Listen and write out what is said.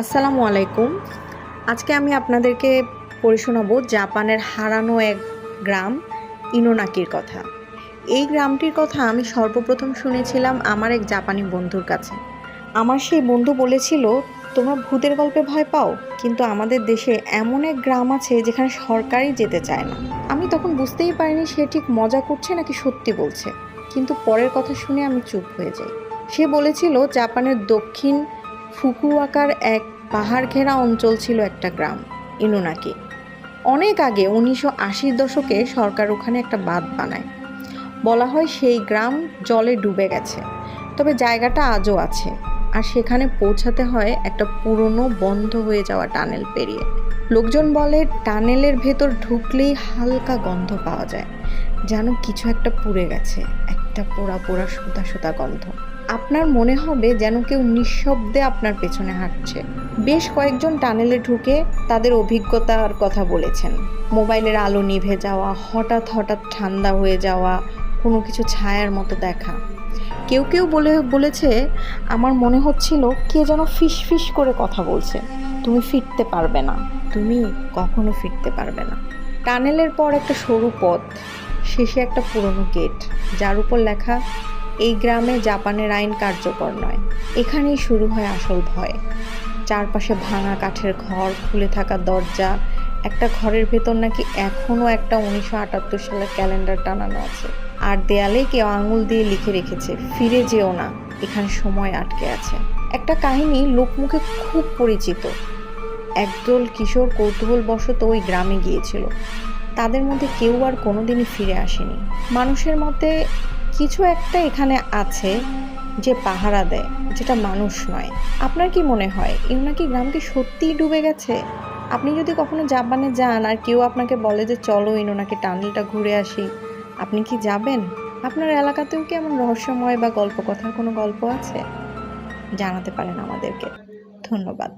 আসসালামু আলাইকুম। আজকে আমি আপনাদেরকে পড়ে শোনাবো জাপানের হারানো এক গ্রাম, ইনোনাকির কথা। এই গ্রামটির কথা আমি সর্বপ্রথম শুনেছিলাম আমার এক জাপানি বন্ধুর কাছে। আমার সেই বন্ধু বলেছিল, তোমরা ভূতের গল্পে ভয় পাও, কিন্তু আমাদের দেশে এমন এক গ্রাম আছে যেখানে সরকারই যেতে চায় না। আমি তখন বুঝতেই পারিনি সে ঠিক মজা করছে নাকি সত্যি বলছে। কিন্তু পরের কথা শুনে আমি চুপ হয়ে যাই। সে বলেছিল, জাপানের দক্ষিণ ফুকুয়াকার এক পাহাড় ঘেরা অঞ্চল ছিল একটা গ্রাম, ইনুনাকি। অনেক আগে উনিশশো আশির দশকে সরকার ওখানে একটা বাঁধ বানায়। বলা হয় সেই গ্রাম জলে ডুবে গেছে, তবে জায়গাটা আজও আছে আর সেখানে পৌঁছাতে হয় একটা পুরনো বন্ধ হয়ে যাওয়া টানেল পেরিয়ে। লোকজন বলে টানেলের ভেতর ঢুকলেই হালকা গন্ধ পাওয়া যায়, যেন কিছু একটা পুড়ে গেছে, একটা পোড়া পোড়া সুতা সুতা গন্ধ। আপনার মনে হবে যেন কেউ নিঃশব্দে আপনার পেছনে হাঁটছে। বেশ কয়েকজন টানেলে ঢুকে তাদের অভিজ্ঞতার কথা বলেছেন। মোবাইলের আলো নিভে যাওয়া, হঠাৎ হঠাৎ ঠান্ডা হয়ে যাওয়া, কোনো কিছু ছায়ার মতো দেখা। কেউ কেউ বলে, বলেছে, আমার মনে হচ্ছিল কে যেন ফিস ফিস করে কথা বলছে। তুমি ফিরতে পারবে না। তুমি কখনো ফিরতে পারবে না। টানেলের পর একটা সরু পথ, শেষে একটা পুরনো গেট, যার উপর লেখা এই গ্রামে জাপানের আইন কার্যকর নয়। এখানেই শুরু হয় আসল ভয়। চারপাশে ভাঙা কাঠের ঘর, খুলে থাকা দরজা, একটা ঘরের ভেতর নাকি এখনও একটা উনিশশো আটাত্তর সালের ক্যালেন্ডার টানানো আছে। আর দেয়ালে কেউ আঙুল দিয়ে লিখে রেখেছে, ফিরে যেও না, এখানে সময় আটকে আছে। একটা কাহিনী লোকমুখে খুব পরিচিত। একদল কিশোর কৌতূহলবশত ওই গ্রামে গিয়েছিল। তাদের মধ্যে কেউ আর কোনোদিনই ফিরে আসেনি। মানুষের মতে কিছু একটা এখানে আছে যে পাহারা দেয়, যেটা মানুষ নয়। আপনার কি মনে হয়? গ্রাম কি সত্যিই ডুবে গেছে? আপনি যদি কখনো জাপানে যান আর কেউ আপনাকে বলে যে, চলো ইনোনাকি টানেলটা ঘুরে আসি, আপনি কি যাবেন? আপনার এলাকাতেও কি এমন রহস্যময় বা গল্প কথার কোনো গল্প আছে? জানাতে পারেন আমাদেরকে। ধন্যবাদ।